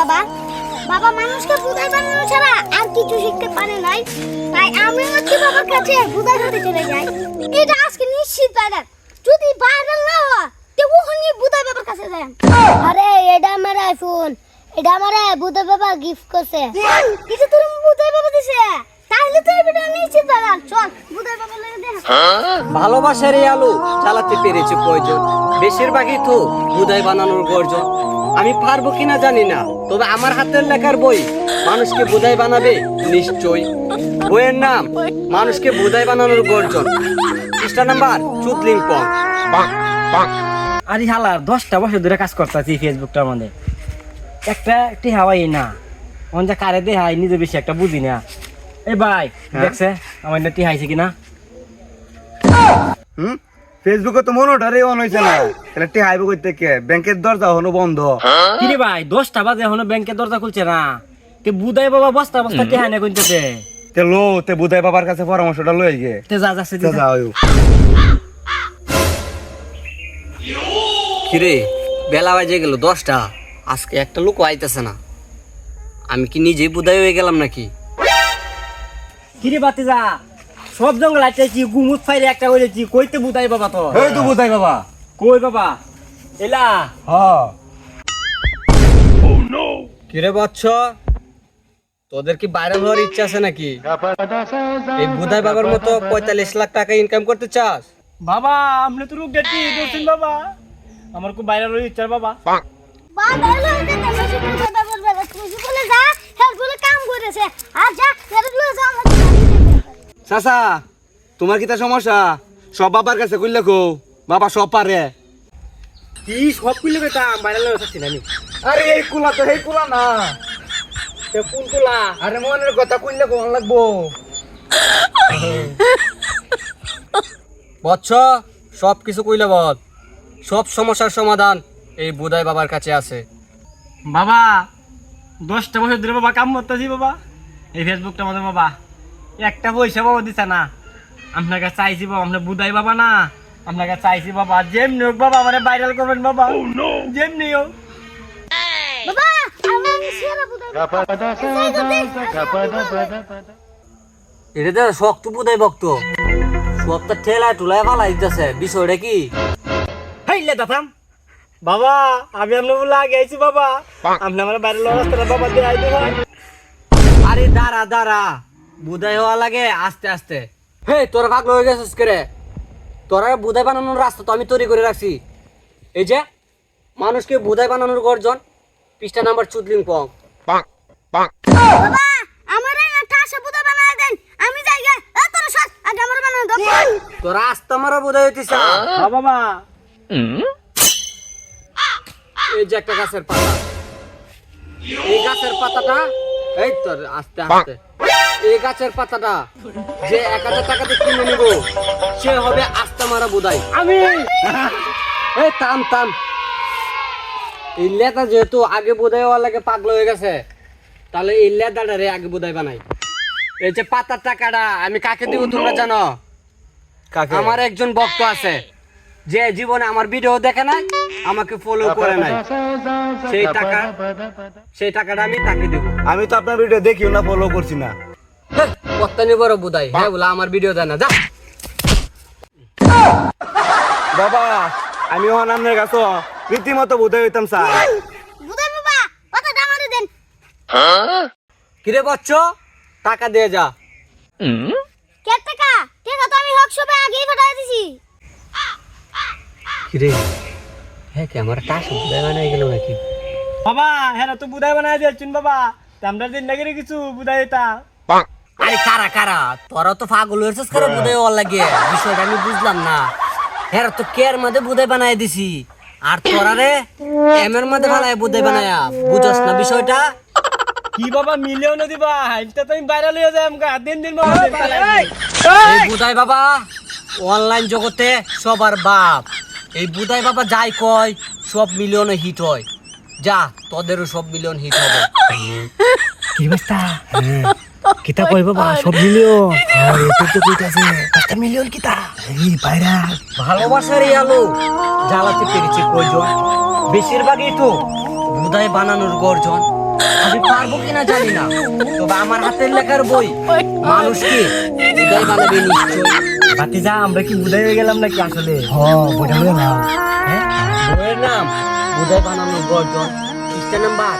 বাবা? বাবা মানুষকে বুঝাই বানানো ছাড়া আর কিছু শিখতে পারে নাই। তাই আমি হচ্ছে বাবার কাছে বুঝাই হতে চলে যাই। এটা আজকে নিশ্চিত ভাইরাল যদি ভাইরাল না হয় তো ওখানে বুঝাই বাবার কাছে যাই আরে এটা আমার আইফোন এটা আমার বুঝাই বাবা গিফট করছে। কিছু তোর বুঝাই বাবা দিছে। তাহলে তো এই ভিডিও নিশ্চিত ভাইরাল চল বুঝাই বাবা লাগে দেখ ভালোবাসার এই আলো চালাতে পেরেছে প্রয়োজন। বেশিরভাগই তো বুদাই বানানোর গর্জন। আমি পারব কিনা জানি না তবে আমার হাতের লেখার বই মানুষকে বুদাই বানাবে নিশ্চয়ই। বইয়ের নাম মানুষকে বুদাই বানানোর গর্জন। পৃষ্ঠা নাম্বার চুতলিং পং। আরে হালার দশটা বছর ধরে কাজ করতেছি ফেসবুকটার মধ্যে একটা একটি হাওয়াই না। অন যা কারে দে হাই নিজে বেশি একটা বুঝি না। এই ভাই দেখছে আমার না টিহাইছে কিনা? হুম? ফেসবুকে তো মনোটারে অন হয়েছে না। তাহলে টি হাইবে করতে কে? ব্যাংকের দরজা হনো বন্ধ। কিরে ভাই দশটা বাজে এখনও ব্যাংকের দরজা খুলছে না। তে বুদাই বাবা বস্তা বস্তা টিহাই না কিনতেছে তে লো তে বুধাই বাবার কাছে পরামর্শটা লই গে তে যা যাচ্ছে তে যাও কিরে বেলা বাজে গেল দশটা। আজকে একটা লোক আইতেছে না। আমি কি নিজেই বুদাই হয়ে গেলাম নাকি? কিরে বাতি যা সব জঙ্গল আইতেছি গুমুত ফাইরে একটা করেছি কইতে বুদাই বাবা তো। এই তো বুধাই বাবা। কই বাবা? এলা। হ্যাঁ কিরে বচ্চ? তোদের কি বাইরে হওয়ার ইচ্ছা আছে নাকি? এই বুধাই বাবার মতো পঁয়তাল্লিশ লাখ টাকা ইনকাম করতে চাস? বাবা আপনি তো রূপ গেছি দর্শন বাবা। আমার খুব বাইরে রয়ে ইচ্ছা বাবা। বুঝাই কাম করেছে। আর যা। চাচা তোমার কি তা সমস্যা? সব বাবার কাছে কইলে কো বাবা সব পারে। কি সব কুইলে বাইরে লয়ে থাকছি না আমি। আরে এই কুলা তো এই কুলা না। তে কোন কুলা? আরে মনের কথা কইলে কোন লাগবো। বচ্চ সব কিছু কইলে বল সব সমস্যার সমাধান এই বুধাই বাবার কাছে আছে। বাবা দশটা বছর ধরে বাবা কাম করতেছি বাবা। এই ফেসবুকটা আমাদের বাবা। একটা পয়সা বাবা দিছে না। আপনার কাছে চাইছি বাবা আপনার বুধাই বাবা না। আপনাকে চাইছি বাবা যেমনি হোক বাবা আমার ভাইরাল করবেন বাবা। যেমনি হোক। বাবা আমি সেরা এটা তো শক্ত বুধাই ভক্ত। সব তো ঠেলায় টুলায় ফালাই দিতেছে বিষয়টা কি? হাইলে বাবা আমি আপনার বলে আইছি বাবা। আপনি আমার বাইরের রাস্তাটা বাবা দিয়ে আইতে ভাই আরে দাঁড়া দাঁড়া। বুধাই হওয়া লাগে আস্তে আস্তে। হে তোরা ভাগ হয়ে গেছিস করে তোরা বুধাই বানানোর রাস্তা তো আমি তৈরি করে রাখছি। এই যে মানুষকে বুধাই বানানোর গর্জন পৃষ্ঠা নাম্বার চুদলিং পং। তোর আস্তে মারা বুধাই হইতেছে হ্যাঁ, বাবা এই যে একটা গাছের পাতা। এই গাছের পাতাটা এই তোর আস্তে আস্তে। এই গাছের পাতাটা যে এক হাজার টাকাতে কিনে নিব সে হবে আস্তে মারা বুধাই আমি এই থাম থাম। এই লেদা যেহেতু আগে বোধাই হওয়ার লাগে পাগল হয়ে গেছে তাহলে এই লেদাটা রে আগে বোধাই বানাই। এই যে পাতার টাকাটা আমি কাকে দিব তোমরা জানো? কাকে? আমার একজন ভক্ত আছে যে জীবনে আমার ভিডিও দেখে নাই আমাকে ফলো করে নাই। সেই টাকা সেই টাকাটা আমি তাকে দেবো। আমি তো আপনার ভিডিও দেখিও না ফলো করছি না। কত্তানি বড় বুধাই হ্যাঁ বলে আমার ভিডিও দেয় না যা। বাবা আমি ওখান আপনার কাছে রীতিমতো বুধাই হইতাম স্যার। বাবা দেন। কিরে বচ্চ? টাকা দিয়ে যা। কে টাকা? টাকা তো আমি হক সবে আগেই পাঠাই দিছি। কিরে হ্যাঁ কি আমার টাকা বুধাই বানাই গেল নাকি? বাবা হ্যাঁ তো বুধাই বানাই দিয়েছেন বাবা। তা আমরা দিন নাকি রে কিছু বুধাই এটা আরে কারা কারা? তোরা তো পাগল হয়েছিস করে বুধাই হওয়ার লাগে? বিষয়টা আমি বুঝলাম না। হ্যাঁ তো কেয়ার মধ্যে বুধাই বানাই দিছি। আর তোরা রে এম এর মধ্যে বুধাই বানায়া। বুঝস না বিষয়টা? কি বাবা মিলিয়ন দিবা। এটা তো আমি বাইরে লয়ে যাই আমকা। দিন দিন বাবা এই বুধাই বাবা অনলাইন জগতে সবার বাপ। এই বুধাই বাবা যাই কয় সব মিলিয়নে হিট হয়। যা তোদেরও সব মিলিয়ন হিট হবে। কি অবস্থা? কিতা কই বাবা সব মিলিও। ভালোবাসার এই আলো। জ্বালাতে পেরেছি কয়জন। বেশিরভাগই তো বুধাই বানানোর গর্জন আমি পারব কিনা জানি না। তবে আমার হাতের লেখার বই। মানুষকে বুধাই বানাবে নিশ্চয়। ভাতিজা আমরা কি বুঝাই হয়ে গেলাম নাকি আসলে? হ্যাঁ? বইয়ের নাম বুধাই বানানোর গর্জন। পৃষ্ঠা নাম্বার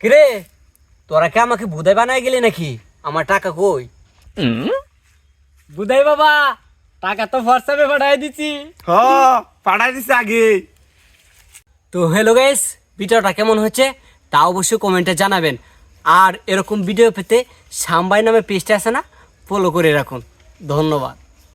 কিরে তোরা কি আমাকে বুধাই বানায় গেলি নাকি? আমার টাকা কই? বুধাই বাবা টাকা তো হোয়াটসঅ্যাপে পাঠাই দিছি। হ পাঠাই দিছে আগে। তো হ্যালো গাইস ভিডিওটা কেমন হচ্ছে তা অবশ্যই কমেন্টে জানাবেন। আর এরকম ভিডিও পেতে সাম্বাই নামে পেজটা আছে না ফলো করে রাখুন। ধন্যবাদ।